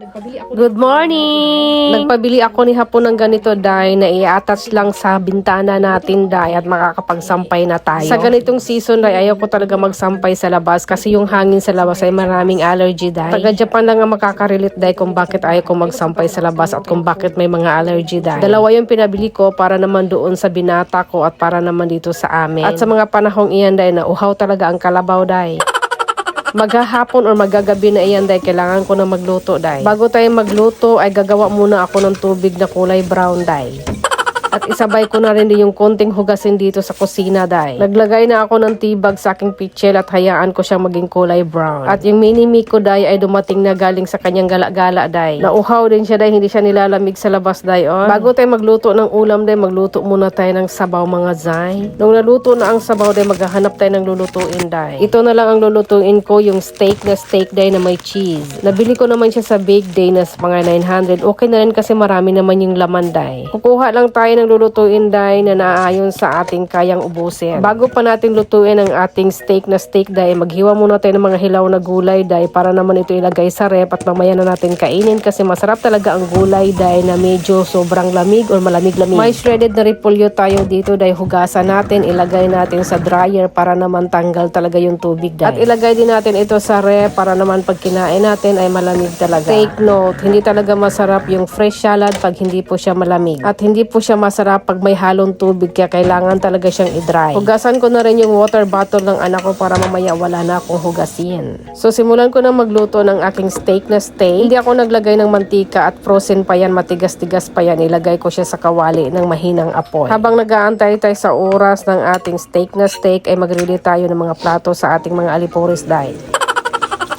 Good morning! Nagpabili ako ni Hapon ng ganito, Day, na i-attach lang sa bintana natin, Day, at makakapagsampay na tayo. Sa ganitong season, Day, ayaw ko talaga magsampay sa labas kasi yung hangin sa labas ay maraming allergy, Day. Taga Japan lang ang makaka-relate, Day, kung bakit ayaw ko magsampay sa labas at kung bakit may mga allergy, Day. Dalawa yung pinabili ko para naman doon sa binata ko at para naman dito sa amin. At sa mga panahong iyan, Day, na uhaw talaga ang kalabaw, Day. Maghahapon or magagabi na iyan dahil kailangan ko na magluto dahil. Bago tayo magluto ay gagawa muna ako ng tubig na kulay brown dahil. At isabay ko na rin din yung konting hugasin dito sa kusina dahil. Naglagay na ako ng tibag sa aking pitchel at hayaan ko siyang maging kulay brown. At yung mini mi ko dahil ay dumating na galing sa kanyang gala-gala dahil. Nauhaw din siya dahil hindi siya nilalamig sa labas dahil. Oh. Bago tayo magluto ng ulam dahil magluto muna tayo ng sabaw mga zay. Nung naluto na ang sabaw dahil maghahanap tayo ng lulutuin dahil. Ito na lang ang lulutuin ko yung steak na steak dahil na may cheese. Nabili ko naman siya sa bake day na mga 900. Okay na rin kasi marami naman yung laman dahil. Kukuha lang tayo ng lulutuin dahil na naayon sa ating kayang ubusin. Bago pa natin lutuin ang ating steak na steak dahil maghiwa muna tayo ng mga hilaw na gulay dahil para naman ito ilagay sa rep at mamaya na natin kainin kasi masarap talaga ang gulay dahil na medyo sobrang lamig or malamig-lamig. May shredded na repolyo tayo dito dahil hugasan natin, ilagay natin sa dryer para naman tanggal talaga yung tubig dahil. At ilagay din natin ito sa rep para naman pag kinain natin ay malamig talaga. Take note, hindi talaga masarap yung fresh salad pag hindi po siya malamig. At hindi po siya masarap pag may halong tubig kaya kailangan talaga siyang i-dry. Hugasan ko na rin yung water bottle ng anak ko para mamaya wala na akong hugasin. So simulan ko na magluto ng aking steak na steak. Hindi ako naglagay ng mantika at frozen pa yan, matigas-tigas pa yan. Ilagay ko siya sa kawali ng mahinang apoy. Habang nag-aantay tayo sa oras ng ating steak na steak ay magrili tayo ng mga plato sa ating mga alipores dahil.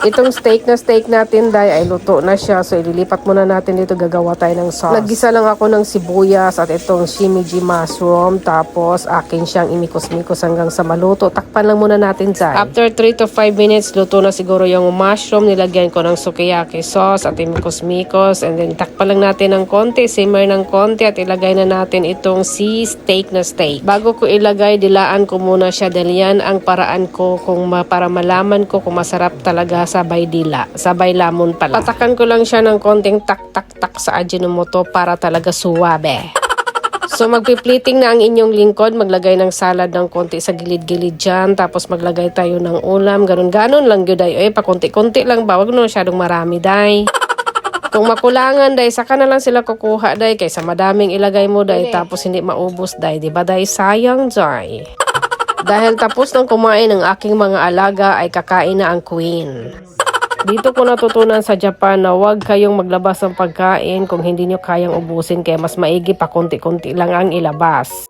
Itong steak na steak natin, Day, ay luto na siya. So, ililipat muna natin dito. Gagawa tayo ng sauce. Naggisa lang ako ng sibuyas at itong shimiji mushroom. Tapos, akin siyang imikos-mikos hanggang sa maluto. Takpan lang muna natin, Day. After 3 to 5 minutes, luto na siguro yung mushroom. Nilagyan ko ng sukiyaki sauce at imikos-mikos. And then, takpan lang natin ng konti. Simmer ng konti at ilagay na natin itong si steak na steak. Bago ko ilagay, dilaan ko muna siya dahil yan ang paraan ko kung ma- para malaman ko kung masarap talaga sabay dila, sabay lamon pala. Patakan ko lang siya ng konting tak-tak-tak sa Ajinomoto para talaga suwabe. So magpi-plating na ang inyong lingkod, maglagay ng salad ng konti sa gilid-gilid dyan, tapos maglagay tayo ng ulam, ganun-ganon lang yun day. Eh, pakunti-kunti lang ba? Wag na masyadong marami day. Kung makulangan day, saka na lang sila kukuha day, kaysa madaming ilagay mo day, tapos hindi maubos day, di ba day? Sayang day. Dahil tapos ng kumain ng aking mga alaga ay kakain na ang queen. Dito ko natutunan sa Japan na huwag kayong maglabas ng pagkain kung hindi nyo kayang ubusin kaya mas maigi pa konti-konti lang ang ilabas.